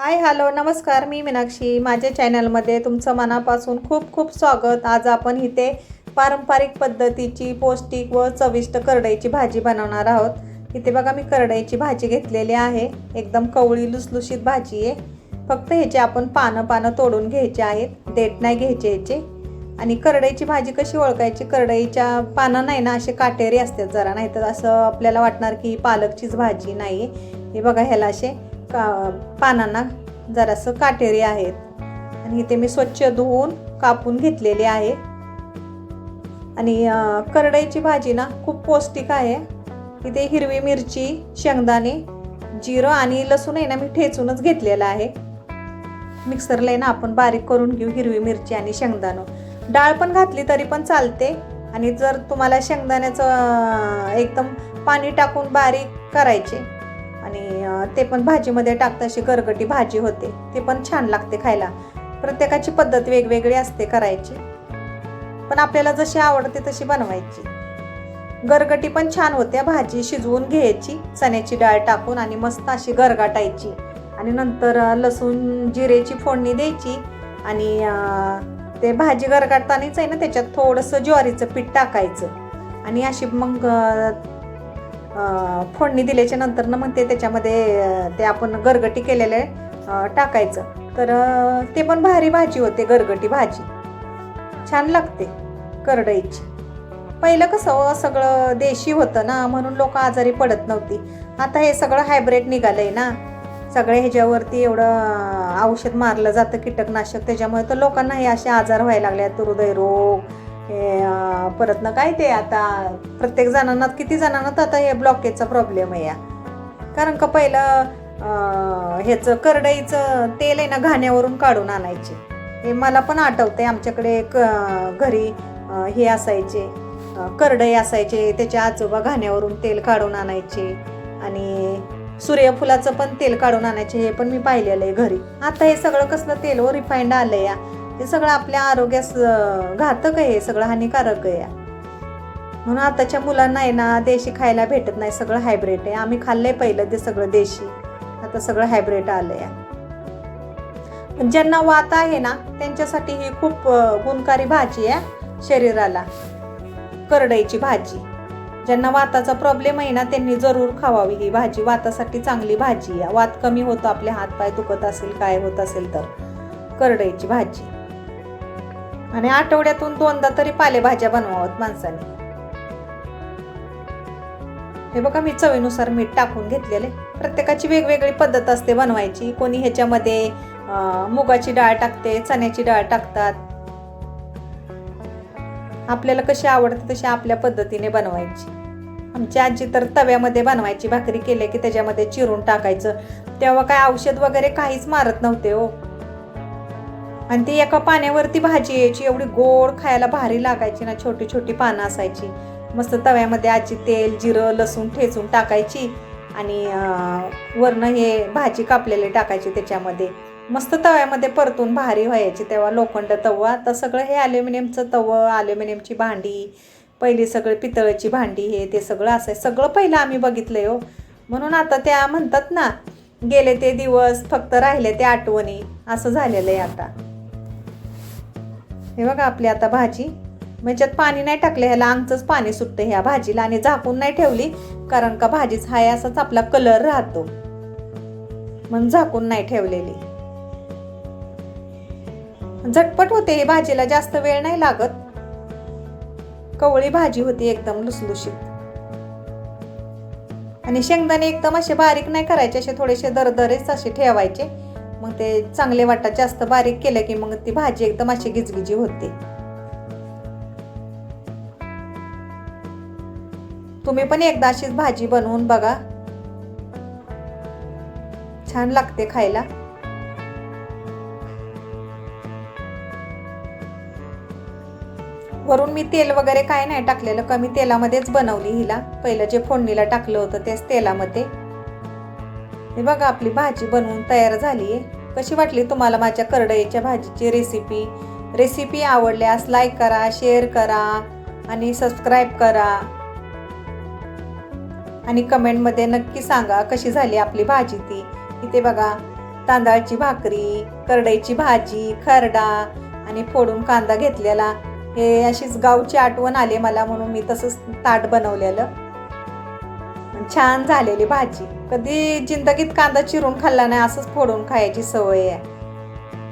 Hi hello नमस्कार मी मीनाक्षी. माझ्या चॅनलमध्ये तुमचं मनापासून खूप खूप स्वागत. आज आपण इथे पारंपरिक पद्धतीची पौष्टिक व चविष्ट करडईची भाजी बनवणार आहोत. इथे बघा मी करडईची भाजी घेतलेली आहे. एकदम कवळी लुसलुशीत भाजी आहे. फक्त ह्याचे आपण पानं पानं तोडून घ्यायचे आहेत. देठ नाही घ्यायचे ह्याचे. आणि करडईची भाजी कशी ओळखायची? करडईच्या पानं नाही ना असे काटेरी असतात जरा. नाही तर असं आपल्याला वाटणार की पालकचीच भाजी नाही आहे हे बघा ह्याला असे का पानांना जरासं काटेरी आहेत. आणि इथे मी स्वच्छ धुवून कापून घेतलेली आहे. आणि करडईची भाजी ना खूप पौष्टिक आहे. इथे हिरवी मिरची शेंगदाणे जिरं आणि लसूण आहे ना मी ठेचूनच घेतलेलं आहे. मिक्सरला आहे ना आपण बारीक करून घेऊ हिरवी मिरची आणि शेंगदाणं. डाळ पण घातली तरी पण चालते. आणि जर तुम्हाला शेंगदाण्याचं एकदम पाणी टाकून बारीक करायचे. आणि ते पण भाजीमध्ये टाकता अशी गरगटी भाजी होते. ते पण छान लागते खायला. प्रत्येकाची पद्धत वेगवेगळी असते करायची. पण आपल्याला जशी आवडते तशी बनवायची. गरगटी पण छान होत्या भाजी शिजवून घ्यायची चण्याची डाळ टाकून आणि मस्त अशी गरगाटायची. आणि नंतर लसूण जिरेची फोडणी द्यायची आणि ते भाजी गरगाटतानाच आहे ना त्याच्यात थोडंसं ज्वारीचं पीठ टाकायचं. आणि अशी मग फोडणी दिल्याच्या नंतर ना मग ते त्याच्यामध्ये ते आपण गरगटी केलेले टाकायचं. तर ते पण भारी भाजी होते गरगटी भाजी. छान लागते करडईची. पहिलं कसं हो, सगळं देशी होतं ना म्हणून लोक आजारी पडत नव्हती. आता हे सगळं हायब्रिड निघालंय ना. सगळे ह्याच्यावरती एवढं औषध मारलं जातं कीटकनाशक त्याच्यामुळे तर लोकांना हे असे आजार व्हायला लागले आहेत हृदयरोग हे परत ना काय ते आता प्रत्येक जणांना किती जणांना तर आता हे ब्लॉकेजचा प्रॉब्लेम आहे या. कारण का पहिलं ह्याचं करडईचं तेल आहे ना घाण्यावरून काढून आणायचे. हे मला पण आठवते आमच्याकडे क घरी हे असायचे करडई असायचे त्याच्या आजोबा घाण्यावरून तेल काढून आणायचे आणि सूर्यफुलाचं पण तेल काढून आणायचे हे पण मी पाहिलेलं आहे घरी. आता हे सगळं कसलं तेल व रिफाईंड आलं या. हे सगळं आपल्या आरोग्यास घातक आहे हे सगळं हानिकारक आहे. म्हणून आताच्या मुलांना आहे ना देशी खायला भेटत नाही सगळं हायब्रिड आहे. आम्ही खाल्लंय पहिलं ते सगळं देशी. आता सगळं हायब्रेड आलं या पण ज्यांना वात आहे ना त्यांच्यासाठी ही खूप गुणकारी भाजी आहे शरीराला. करडईची भाजी. ज्यांना वाताचा प्रॉब्लेम आहे ना त्यांनी जरूर खावावी ही भाजी. वातासाठी चांगली भाजी आहे. वात कमी होतो आपले हातपाय दुखत असेल काय होत असेल तर. करडईची भाजी. आणि आठवड्यातून दोनदा तरी पालेभाज्या बनवाव्यात माणसाने. हे बघा मी चवीनुसार मीठ टाकून घेतलेले. प्रत्येकाची वेगवेगळी पद्धत असते बनवायची. कोणी ह्याच्यामध्ये मुगाची डाळ टाकते चण्याची डाळ टाकतात. आपल्याला कशी आवडते तशी आपल्या पद्धतीने बनवायची. आमची आजी तर तव्यामध्ये बनवायची भाकरी केले की त्याच्यामध्ये चिरून टाकायचं. तेव्हा काय औषध वगैरे काहीच मारत नव्हते हो. आणि ती एका पाण्यावरती भाजी यायची एवढी गोड खायला भारी लागायची ना छोटी छोटी पानं असायची. मस्त तव्यामध्ये आजी तेल जिरं लसूण ठेचून टाकायची आणि वरनं हे भाजी कापलेली टाकायची त्याच्यामध्ये. मस्त तव्यामध्ये परतून भारी व्हायची तेव्हा लोखंड तवा. आता सगळं हे ॲल्युमिनियमचं तवं ॲल्युमिनियमची भांडी पहिली सगळे पितळची भांडी हे ते सगळं असं सगळं पहिलं आम्ही बघितलं हो. म्हणून आता त्या म्हणतात ना गेले ते दिवस फक्त राहिले ते आठवणी. असं झालेलं आहे आता. हे बघा आपली आता भाजी. म्हणजेच पाणी नाही टाकलं ह्याला आमचंच पाणी सुटतं ह्या भाजीला आणि झाकून नाही ठेवली कारण का भाजीच हाय असाच आपला कलर राहतो. म्हणून झाकून नाही ठेवलेली. झटपट होते ही भाजीला जास्त वेळ नाही लागत. कवळी भाजी होती एकदम लुसलुशीत. आणि शेंगदाणे एकदम असे बारीक नाही करायचे असे थोडेसे दरदरेच असे ठेवायचे. मग ते चांगले वाटतात जास्त बारीक केलं की मग ती भाजी एकदम अशी गिजगिजी होते. तुम्ही पण एकदा अशीच भाजी बनवून बघा. छान लागते खायला. वरून मी तेल वगैरे काय नाही टाकलेलं कमी तेलामध्येच बनवली हिला. पहिलं जे फोडणीला टाकलं होतं तेच तेलामध्ये. हे बघा आपली भाजी बनवून तयार झाली आहे कशी वाटली तुम्हाला माझ्या करडईच्या भाजीची रेसिपी रेसिपी आवडल्यास लाईक करा शेअर करा आणि सबस्क्राईब करा. आणि कमेंटमध्ये नक्की सांगा कशी झाली आपली भाजी ती. इथे बघा तांदळाची भाकरी करडईची भाजी खरडा आणि फोडून कांदा घेतलेला. हे अशीच गावची आठवण आली मला म्हणून मी तसंच ताट बनवलेलं. छान झालेली भाजी. कधी जिंदगीत कांदा चिरून खाल्ला नाही असंच फोडून खायची सवय आहे.